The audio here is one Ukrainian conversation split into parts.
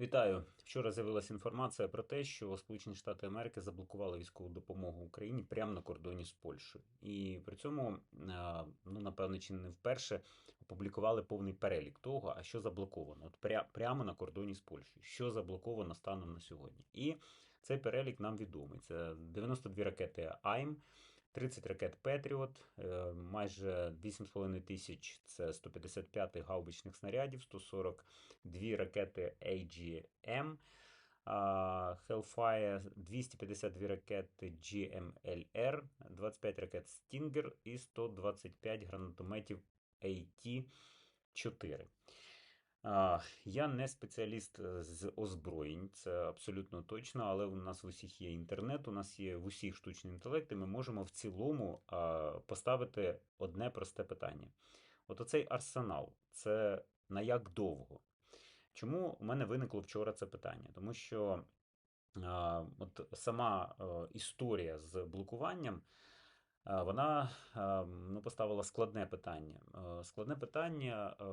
Вітаю! Вчора з'явилася інформація про те, що Сполучені Штати Америки заблокували військову допомогу Україні прямо на кордоні з Польщею. І при цьому, е, ну напевно, чи не вперше опублікували повний перелік того, а що заблоковано. От пря- прямо на кордоні з Польщею, що заблоковано станом на сьогодні. І цей перелік нам відомий. Це 92 ракети АЙМ. 30 ракет Петріот, е, майже 8,5 тисяч це 155 гаубичних снарядів, 142 ракети AGM, Hellfire, 252 ракети GMLR, 25 ракет Stinger і 125 гранатометів AT-4. Я не спеціаліст е, з озброєнь, це абсолютно точно, але у нас в усіх є інтернет, у нас є в усіх штучний інтелект, і ми можемо в цілому поставити одне просте питання. От оцей арсенал це на як довго? Чому у мене виникло вчора це питання? Тому що от сама е, історія з блокуванням. Е, Вона е, ну, поставила складне питання. Е, Складне питання е,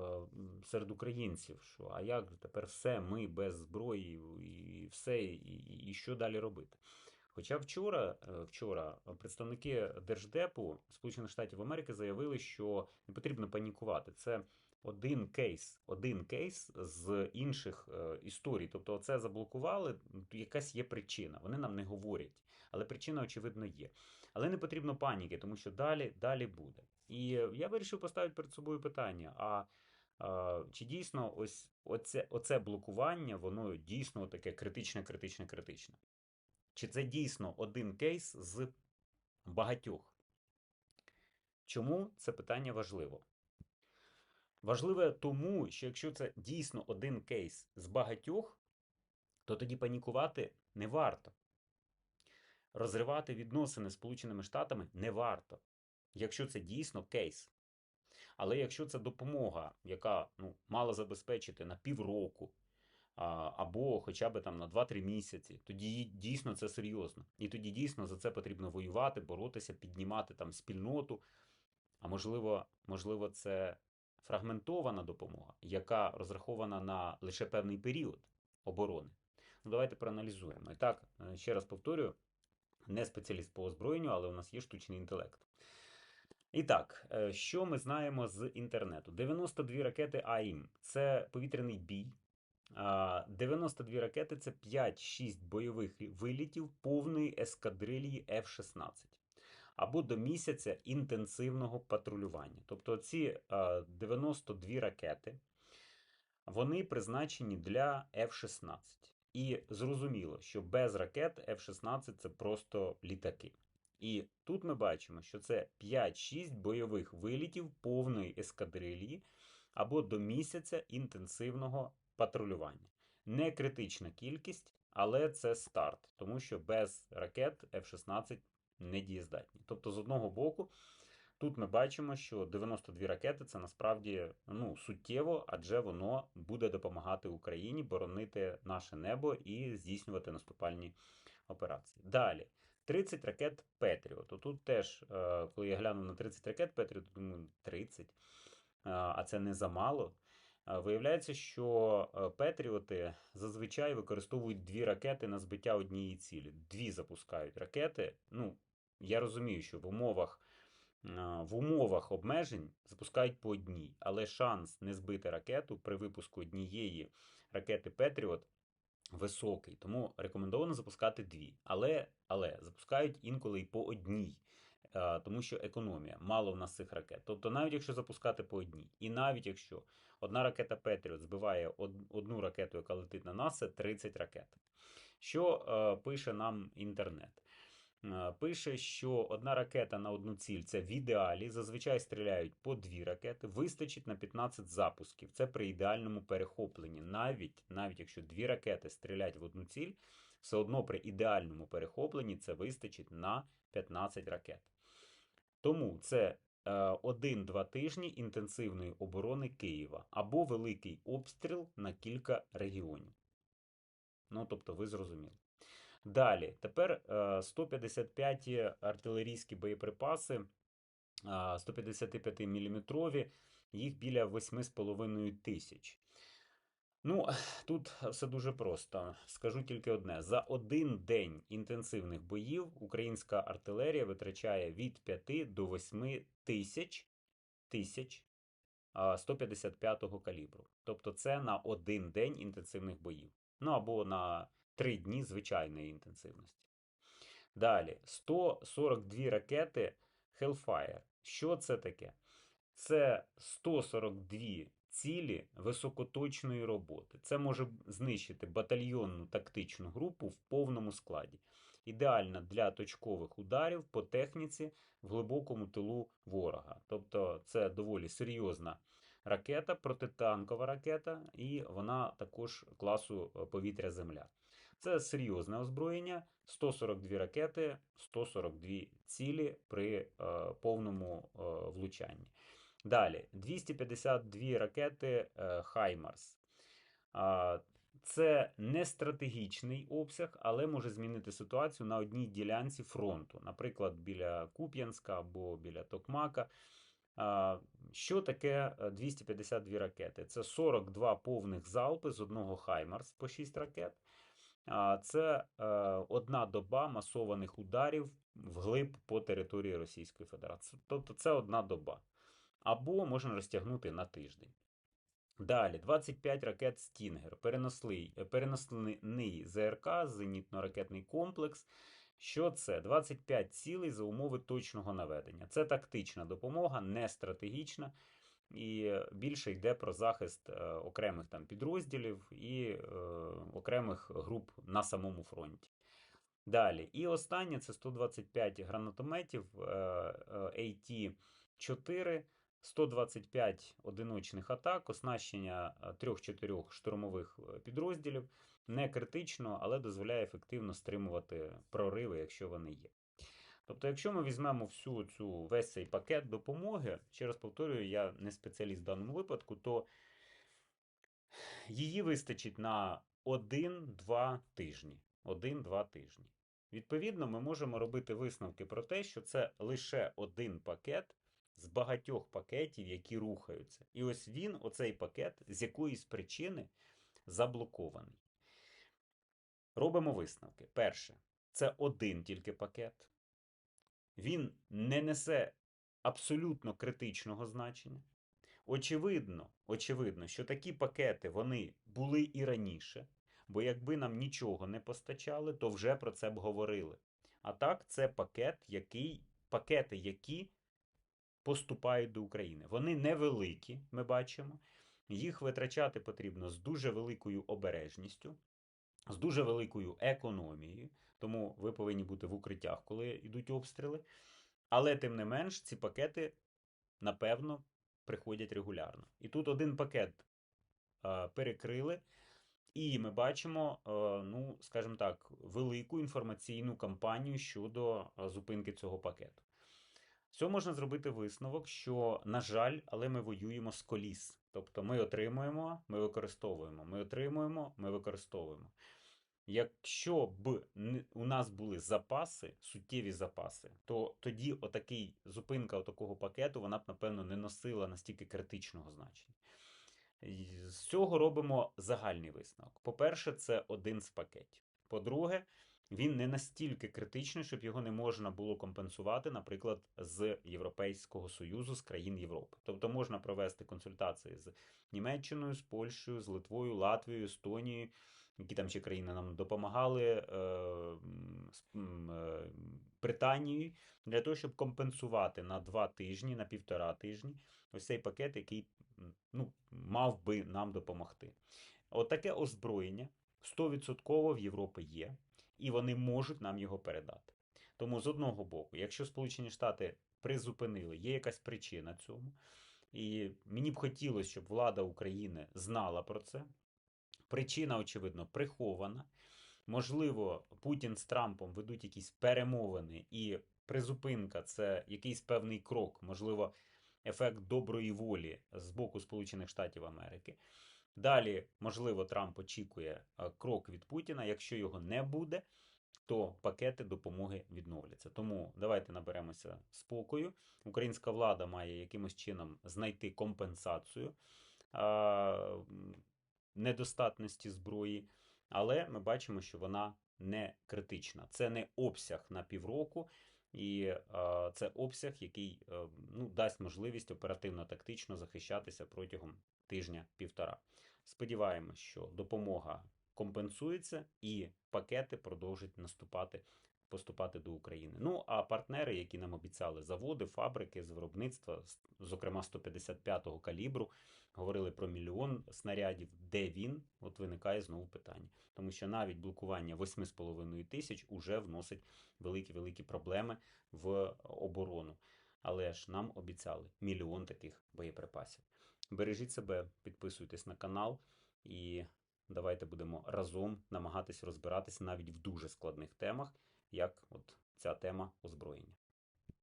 серед українців, що а як тепер все, ми без зброї і все, і, що далі робити? Хоча вчора, вчора представники Держдепу Сполучених Штатів Америки заявили, що не потрібно панікувати. Це один кейс, один кейс з інших історій. Тобто, це заблокували, якась є причина. Вони нам не говорять, але причина, очевидно, є. Але не потрібно паніки, тому що далі, далі буде. І я вирішив поставити перед собою питання: а, а чи дійсно ось оце, оце блокування, воно дійсно таке критичне, критичне, критичне? Чи це дійсно один кейс з багатьох? Чому це питання важливо? Важливе тому, що якщо це дійсно один кейс з багатьох, то тоді панікувати не варто. Розривати відносини з Сполученими Штатами не варто, якщо це дійсно кейс. Але якщо це допомога, яка ну, мала забезпечити на півроку або хоча б там на 2-3 місяці, тоді дійсно це серйозно. І тоді дійсно за це потрібно воювати, боротися, піднімати там спільноту. А можливо, можливо, це фрагментована допомога, яка розрахована на лише певний період оборони. Ну, давайте проаналізуємо. І так, е, ще раз повторюю, не спеціаліст по озброєнню, але у нас є штучний інтелект. І так, е, що ми знаємо з інтернету? 92 ракети АІМ це повітряний бій. 92 ракети це 5-6 бойових вилітів повної ескадрилії F-16 або до місяця інтенсивного патрулювання. Тобто ці 92 ракети вони призначені для F-16. І зрозуміло, що без ракет F-16 це просто літаки. І тут ми бачимо, що це 5-6 бойових вилітів повної ескадрилії або до місяця інтенсивного патрулювання. Не критична кількість, але це старт, тому що без ракет F-16 не дієздатні. Тобто, з одного боку, тут ми бачимо, що 92 ракети це насправді ну, суттєво, адже воно буде допомагати Україні боронити наше небо і здійснювати наступальні операції. Далі. 30 ракет Петріот. Тут теж, е, коли я глянув на 30 ракет Петріот, думаю, 30, е, а це не замало. Е, Виявляється, що Петріоти зазвичай використовують дві ракети на збиття однієї цілі. Дві запускають ракети. Ну, я розумію, що в умовах в умовах обмежень запускають по одній, але шанс не збити ракету при випуску однієї ракети Петріот високий. Тому рекомендовано запускати дві. Але, але запускають інколи і по одній. Тому що економія, мало в нас цих ракет. Тобто, навіть якщо запускати по одній, і навіть якщо одна ракета Петріот збиває одну ракету, яка летить на нас, це 30 ракет. Що е, пише нам інтернет? Е, пише, що одна ракета на одну ціль це в ідеалі. Зазвичай стріляють по дві ракети, вистачить на 15 запусків. Це при ідеальному перехопленні. Навіть навіть якщо дві ракети стрілять в одну ціль, все одно при ідеальному перехопленні це вистачить на 15 ракет. Тому це е, один-два тижні інтенсивної оборони Києва або великий обстріл на кілька регіонів. Ну, тобто, ви зрозуміли. Далі, тепер 155 е, артилерійські боєприпаси, 155 мм, їх біля 8,5 тисяч. Ну, тут все дуже просто. Скажу тільки одне: за один день інтенсивних боїв українська артилерія витрачає від 5 до 8 тисяч тисяч 155-го калібру. Тобто це на один день інтенсивних боїв. Ну або на 3 дні звичайної інтенсивності. Далі, 142 ракети Hellfire. Що це таке? Це 142 цілі високоточної роботи. Це може знищити батальйонну тактичну групу в повному складі. Ідеальна для точкових ударів по техніці в глибокому тилу ворога. Тобто це доволі серйозна ракета, протитанкова ракета, і вона також класу е, повітря-земля. Це серйозне озброєння, 142 ракети, 142 цілі при е, повному е, влучанні. Далі 252 ракети е, Хаймарс. Це не стратегічний обсяг, але може змінити ситуацію на одній ділянці фронту, наприклад, біля Куп'янська або біля Токмака. Що таке 252 ракети? Це 42 повних залпи з одного Хаймарс по 6 ракет. Це е, одна доба масованих ударів вглиб по території Російської Федерації. Тобто це одна доба. Або можна розтягнути на тиждень. Далі 25 ракет Стінгер, переносний, переносний ЗРК, зенітно-ракетний комплекс. Що це? 25 цілей за умови точного наведення. Це тактична допомога, не стратегічна і більше йде про захист е, окремих там підрозділів і е, окремих груп на самому фронті. Далі, і останнє це 125 гранатометів AT-4, е, 125 одиночних атак, оснащення 3-4 штурмових підрозділів. Не критично, але дозволяє ефективно стримувати прориви, якщо вони є. Тобто, якщо ми візьмемо всю цю весь цей пакет допомоги, ще раз повторюю, я не спеціаліст в даному випадку, то її вистачить на 1-2 тижні. 1-2 тижні. Відповідно, ми можемо робити висновки про те, що це лише один пакет з багатьох пакетів, які рухаються. І ось він, оцей пакет, з якоїсь причини заблокований. Робимо висновки. Перше, це один тільки пакет він не несе абсолютно критичного значення. Очевидно, очевидно, що такі пакети вони були і раніше, бо якби нам нічого не постачали, то вже про це б говорили. А так, це пакет, який, пакети, які поступають до України. Вони невеликі, ми бачимо. Їх витрачати потрібно з дуже великою обережністю, з дуже великою економією. Тому ви повинні бути в укриттях, коли йдуть обстріли. Але, тим не менш, ці пакети, напевно, приходять регулярно. І тут один пакет е, перекрили, і ми бачимо, е, ну, скажімо так, велику інформаційну кампанію щодо зупинки цього пакету. З цього можна зробити висновок, що, на жаль, але ми воюємо з коліс. Тобто ми отримуємо, ми використовуємо, ми отримуємо, ми використовуємо. Якщо б у нас були запаси, суттєві запаси, то тоді отакий зупинка такого пакету вона б, напевно, не носила настільки критичного значення. З цього робимо загальний висновок. По-перше, це один з пакетів. По-друге, він не настільки критичний, щоб його не можна було компенсувати, наприклад, з Європейського Союзу, з країн Європи. Тобто можна провести консультації з Німеччиною, з Польщею, з Литвою, Латвією, Естонією які там ще країни нам допомагали е, е, Британією, для того, щоб компенсувати на два тижні, на півтора тижні ось цей пакет, який ну, мав би нам допомогти. От таке озброєння 100% в Європі є, і вони можуть нам його передати. Тому з одного боку, якщо Сполучені Штати призупинили, є якась причина цьому. І мені б хотілося, щоб влада України знала про це, Причина, очевидно, прихована. Можливо, Путін з Трампом ведуть якісь перемовини, і призупинка це якийсь певний крок, можливо, ефект доброї волі з боку Сполучених Штатів Америки. Далі, можливо, Трамп очікує е, крок від Путіна. Якщо його не буде, то пакети допомоги відновляться. Тому давайте наберемося спокою. Українська влада має якимось чином знайти компенсацію недостатності зброї, але ми бачимо, що вона не критична. Це не обсяг на півроку, і це обсяг, який е, ну, дасть можливість оперативно-тактично захищатися протягом тижня-півтора. Сподіваємось, що допомога компенсується і пакети продовжать наступати. Поступати до України. Ну а партнери, які нам обіцяли заводи, фабрики з виробництва, зокрема 155-го калібру, говорили про мільйон снарядів. Де він? От виникає знову питання. Тому що навіть блокування 8,5 тисяч уже вносить великі-великі проблеми в оборону. Але ж нам обіцяли мільйон таких боєприпасів. Бережіть себе, підписуйтесь на канал і давайте будемо разом намагатись розбиратися навіть в дуже складних темах, як от ця тема озброєння.